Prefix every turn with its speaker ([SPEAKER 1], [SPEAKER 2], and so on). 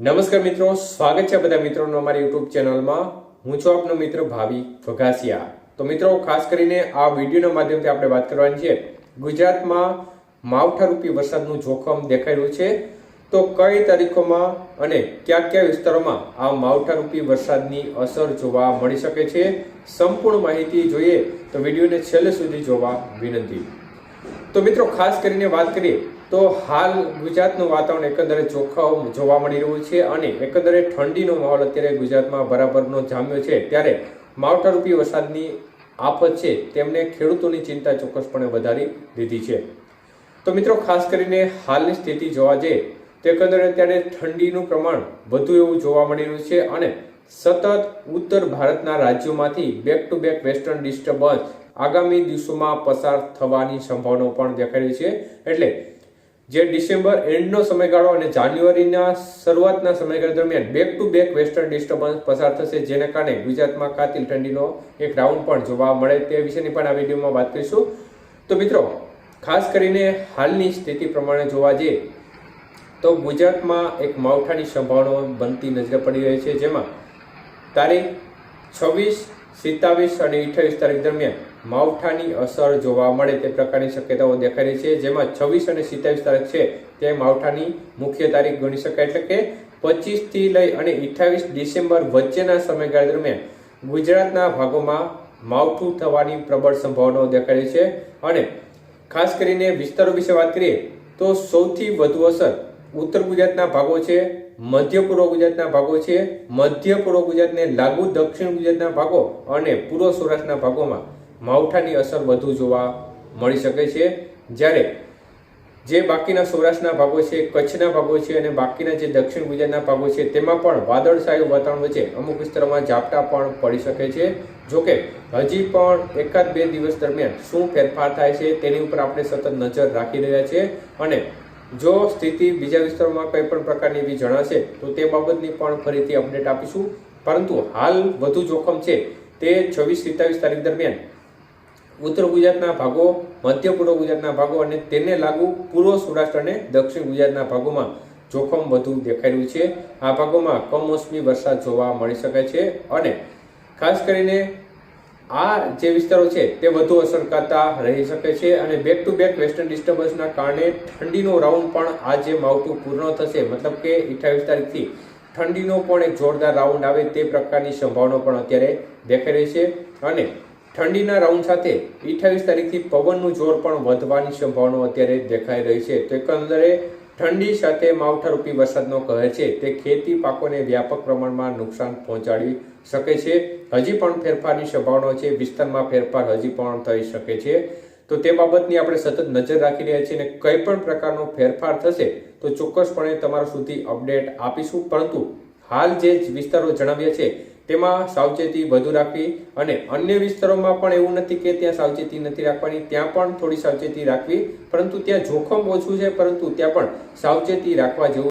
[SPEAKER 1] નમસ્કાર મિત્રો, સ્વાગત છે બધા મિત્રોનું અમારી યુટ્યુબ ચેનલમાં. હું છું આપનો મિત્ર ભાવિ વઘાસિયા તો મિત્રો, ખાસ કરીને આ વિડીયોના માધ્યમથી આપણે વાત કરવાની છે. ગુજરાતમાં માવઠારૂપી વરસાદનું જોખમ દેખાઈ રહ્યું છે. તો કઈ તારીખોમાં અને કયા કયા વિસ્તારોમાં આ માવઠારૂપી વરસાદની અસર જોવા મળી શકે છે? સંપૂર્ણ માહિતી જોઈએ તો વિડીયોને છેલ્લે સુધી જોવા વિનંતી. તો મિત્રો, ખાસ કરીને વાત કરીએ તો હાલ ગુજરાતનું વાતાવરણ એકંદરે ચોખ્ખા જોવા મળી રહ્યું છે અને એકંદરે ઠંડીનો માહોલ અત્યારે ગુજરાતમાં બરાબરનો જામ્યો છે. ત્યારે માવઠારૂપી વરસાદની આફત છે તેમણે ખેડૂતોની ચિંતા ચોક્કસપણે વધારી દીધી છે. તો મિત્રો, ખાસ કરીને હાલની સ્થિતિ જોવા જઈએ તો એકંદરે અત્યારે ઠંડીનું પ્રમાણ વધુ એવું જોવા મળી રહ્યું છે અને સતત ઉત્તર ભારતના રાજ્યોમાંથી back to back western disturbance આગામી દિવસોમાં પસાર થવાની સંભાવનાઓ પણ દેખાઈ રહી છે. એટલે જે ડિસેમ્બર એન્ડનો સમયગાળો અને જાન્યુઆરીના શરૂઆતના સમયગાળા દરમિયાન back to back western disturbance પસાર થશે, જેને કારણે ગુજરાતમાં કાતિલ ઠંડીનો એક રાઉન્ડ પણ જોવા મળે તે વિશેની પણ આ વિડીયોમાં વાત કરીશું. તો મિત્રો, ખાસ કરીને હાલની સ્થિતિ પ્રમાણે જોવા જઈએ તો ગુજરાતમાં એક માવઠાની સંભાવનાઓ બનતી નજરે પડી રહી છે, જેમાં તારીખ છવ્વીસ, સિત્તાવીસ અને અઠ્યાવીસ તારીખ દરમિયાન માવઠાની અસર જોવા મળે તે પ્રકારની શક્યતાઓ દેખાઈ રહી છે. જેમાં છવ્વીસ અને સિત્તાવીસ તારીખ છે તે માવઠાની મુખ્ય તારીખ ગણી શકાય એટલે કે પચીસથી લઈ અને અઠ્યાવીસ ડિસેમ્બર વચ્ચેના સમયગાળા દરમિયાન ગુજરાતના ભાગોમાં માવઠું થવાની પ્રબળ સંભાવનાઓ દેખાઈ રહી છે. અને ખાસ કરીને વિસ્તારો વિશે વાત કરીએ તો સૌથી વધુ અસર ઉત્તર ગુજરાતના ભાગો છે, મધ્ય પૂર્વ ગુજરાતના ભાગો છે, મધ્ય પૂર્વ ગુજરાતને લાગુ દક્ષિણ ગુજરાતના ભાગો અને પૂર્વ સૌરાષ્ટ્રના ભાગોમાં માવઠાની અસર વધુ જોવા મળી શકે છે. જ્યારે જે બાકીના સૌરાષ્ટ્રના ભાગો છે, કચ્છના ભાગો છે અને બાકીના જે દક્ષિણ ગુજરાતના ભાગો છે, તેમાં પણ વાદળછાયું વાતાવરણ વચ્ચે અમુક વિસ્તારોમાં ઝાપટા પણ પડી શકે છે. જોકે, હજી પણ એકાદ બે દિવસ દરમિયાન શું ફેરફાર થાય છે તેની ઉપર આપણે સતત નજર રાખી રહ્યા છીએ અને જો સ્થિતિ બીજા વિસ્તારોમાં કંઈ પણ પ્રકારની એવી જણાશે, તો તે બાબતની પણ ફરીથી અપડેટ આપીશું. પરંતુ હાલ વધુ જોખમ છે તે છવ્વીસ સિત્તાવીસ તારીખ દરમિયાન. ઉત્તર ગુજરાતના ભાગો, મધ્ય પૂર્વ ગુજરાતના ભાગો અને તેને લાગુ પૂર્વ સૌરાષ્ટ્ર અને દક્ષિણ ગુજરાતના ભાગોમાં જોખમ વધુ દેખાઈ રહ્યું છે. આ ભાગોમાં કમોસમી વરસાદ જોવા મળી શકે છે અને ખાસ કરીને આ જે વિસ્તારો છે તે વધુ અસર કરતા રહી શકે છે અને બેક ટુ બેક વેસ્ટર્ન ડિસ્ટર્બન્સના કારણે ઠંડીનો રાઉન્ડ પણ આજે માવઠું પૂર્ણ થશે. મતલબ કે અઠ્યાવીસ તારીખથી ઠંડીનો પણ એક જોરદાર રાઉન્ડ આવે તે પ્રકારની સંભાવના પણ અત્યારે દેખાઈ રહી છે અને ઠંડીના રાઉન્ડ સાથે અઠ્યાવીસ તારીખથી પવનનું જોર પણ વધવાની સંભાવનાઓ અત્યારે દેખાઈ રહી છે. તો એકંદરે ઠંડી સાથે માવઠારૂપી વરસાદનો કહે છે. તે ખેતી પાકોને વ્યાપક પ્રમાણમાં નુકસાન પહોંચાડી શકે છે. હજી પણ ફેરફારની સંભાવનાઓ છે. વિસ્તારમાં ફેરફાર હજી પણ થઈ શકે છે. તો તે બાબતની આપણે સતત નજર રાખી રહ્યા છીએ અને કંઈ પણ પ્રકારનો ફેરફાર થશે તો ચોક્કસપણે તમારા સુધી અપડેટ આપીશું. પરંતુ હાલ જે વિસ્તારો જણાવ્યા છે તેમાં સાવચેતી વધુ રાખવી અને અન્ય વિસ્તારોમાં પણ એવું નથી કે ત્યાં સાવચેતી નથી રાખવાની, ત્યાં પણ થોડી સાવચેતી રાખવી, પરંતુ ત્યાં જોખમ ઓછું છે, પરંતુ ત્યાં પણ સાવચેતી રાખવા જેવું